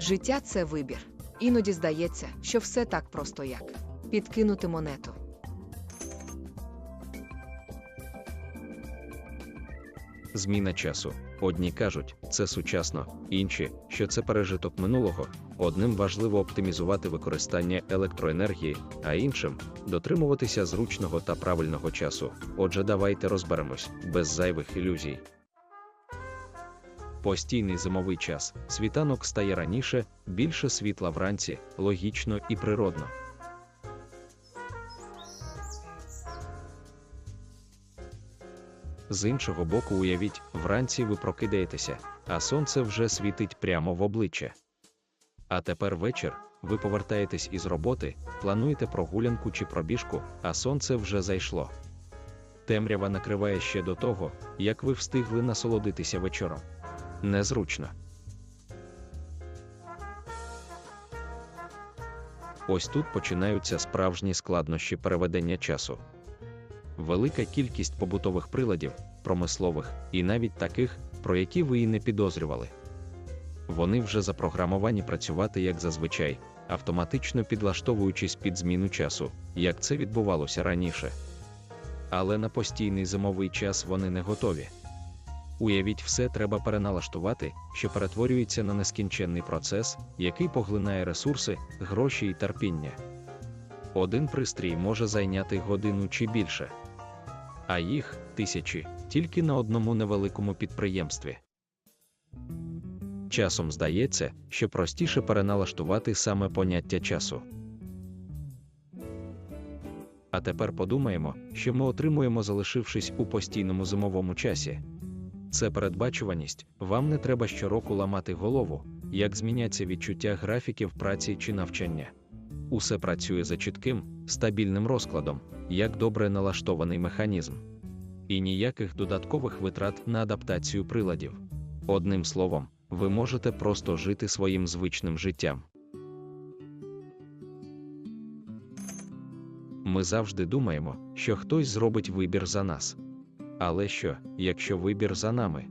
Життя це вибір. Іноді здається, що все так просто як підкинути монету. Зміна часу. Одні кажуть, це сучасно, інші, що це пережиток минулого. Одним важливо оптимізувати використання електроенергії, а іншим дотримуватися зручного та правильного часу. Отже, давайте розберемось без зайвих ілюзій. Постійний зимовий час. Світанок стає раніше, більше світла вранці, логічно і природно. З іншого боку, уявіть, вранці ви прокидаєтеся, а сонце вже світить прямо в обличчя. А тепер вечір, ви повертаєтесь із роботи, плануєте прогулянку чи пробіжку, а сонце вже зайшло. Темрява накриває ще до того, як ви встигли насолодитися вечором. Незручно. Ось тут починаються справжні складнощі переведення часу. Велика кількість побутових приладів, промислових і навіть таких, про які ви і не підозрювали. Вони вже запрограмовані працювати як зазвичай, автоматично підлаштовуючись під зміну часу, як це відбувалося раніше. Але на постійний зимовий час вони не готові. Уявіть, все треба переналаштувати, що перетворюється на нескінченний процес, який поглинає ресурси, гроші і терпіння. Один пристрій може зайняти годину чи більше, а їх тисячі тільки на одному невеликому підприємстві. Часом здається, що простіше переналаштувати саме поняття часу. А тепер подумаємо, що ми отримуємо, залишившись у постійному зимовому часі. Це передбачуваність, вам не треба щороку ламати голову, як зміняться відчуття графіків праці чи навчання. Усе працює за чітким, стабільним розкладом, як добре налаштований механізм. І ніяких додаткових витрат на адаптацію приладів. Одним словом, ви можете просто жити своїм звичним життям. Ми завжди думаємо, що хтось зробить вибір за нас. Але що, якщо вибір за нами?